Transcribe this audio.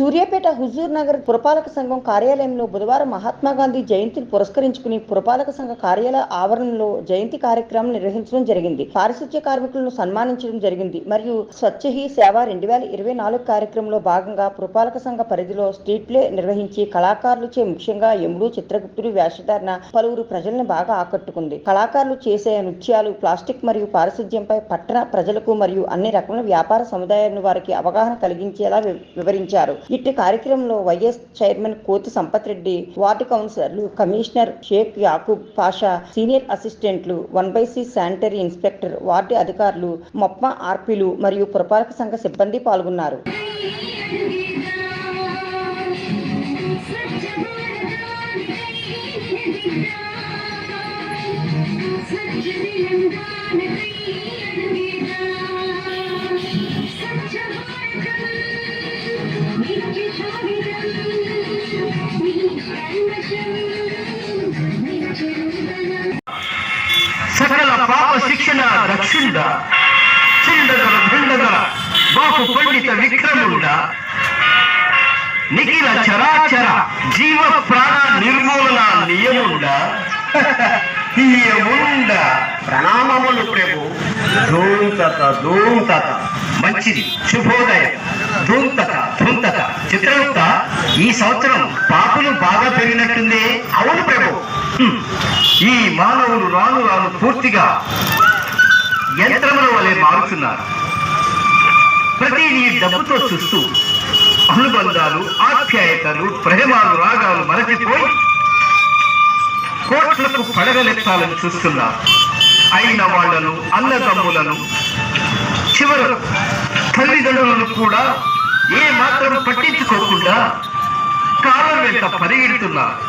సూర్యాపేట హుజూర్ నగర్ పురపాలక సంఘం కార్యాలయంలో బుధవారం మహాత్మా గాంధీ జయంతిని పురస్కరించుకుని పురపాలక సంఘ కార్యాలయ ఆవరణలో జయంతి కార్యక్రమం నిర్వహించడం జరిగింది. పారిశుధ్య కార్మికులను సన్మానించడం జరిగింది. మరియు స్వచ్ఛ హీ సేవ రెండు వేల ఇరవై నాలుగు కార్యక్రమంలో భాగంగా పురపాలక సంఘ పరిధిలో స్ట్రీట్ ప్లే నిర్వహించి కళాకారులచే ముఖ్యంగా యముడు చిత్రగుప్తుడు వేషధారణ పలువురు ప్రజలను బాగా ఆకట్టుకుంది. కళాకారులు చేసే నృత్యాలు ప్లాస్టిక్ మరియు పారిశుధ్యంపై పట్టణ ప్రజలకు మరియు అన్ని రకముల వ్యాపార సముదాయాలను వారికి అవగాహన కలిగించేలా వి- వివరించారు. ఇట్టి కార్యక్రమంలో vice chairman Kothi Sampath Reddy ward కౌన్సిలర్లు కమిషనర్ షేక్ యాకూబ్ పాషా సీనియర్ అసిస్టెంట్లు one by C sanitary inspector ward అధికారులు మొప్ప ఆర్పీలు మరియు పురపాలక సంఘ సిబ్బంది పాల్గొన్నారు సకల పాప శిక్షణ రక్షిండ చిండగల భిండగల బాపు పండిత విక్రముండ నిఖిల చరాచర జీవ ప్రాణ నిర్మూలన నియముండ నియముండ ప్రణామములు ప్రభు ధూంతత ధూంతత మంచిది శుభోదయం ధూంతత చిత్రగుప్త ఈ సంవత్సరం పాపులు బాగా పెరిగినట్టుందే? అవును ప్రభు. ఈ మానవులు రాను రాను పూర్తిగా యంత్రముల వలె మారుతున్నారు ప్రతి నీ డబ్బుతో చూస్తూ అనుబంధాలు ఆఖ్యాయతలు ప్రేమాలు రాగాలు మరచిపోయి కోట్లకు పడగలెత్తాలని చూస్తున్నారు. అయిన వాళ్ళను అన్నదమ్ములను చివరకు తల్లిదండ్రులను కూడా ఏ మాత్రం కాకుండా కాలం వెంట పరిగెడుతున్నారు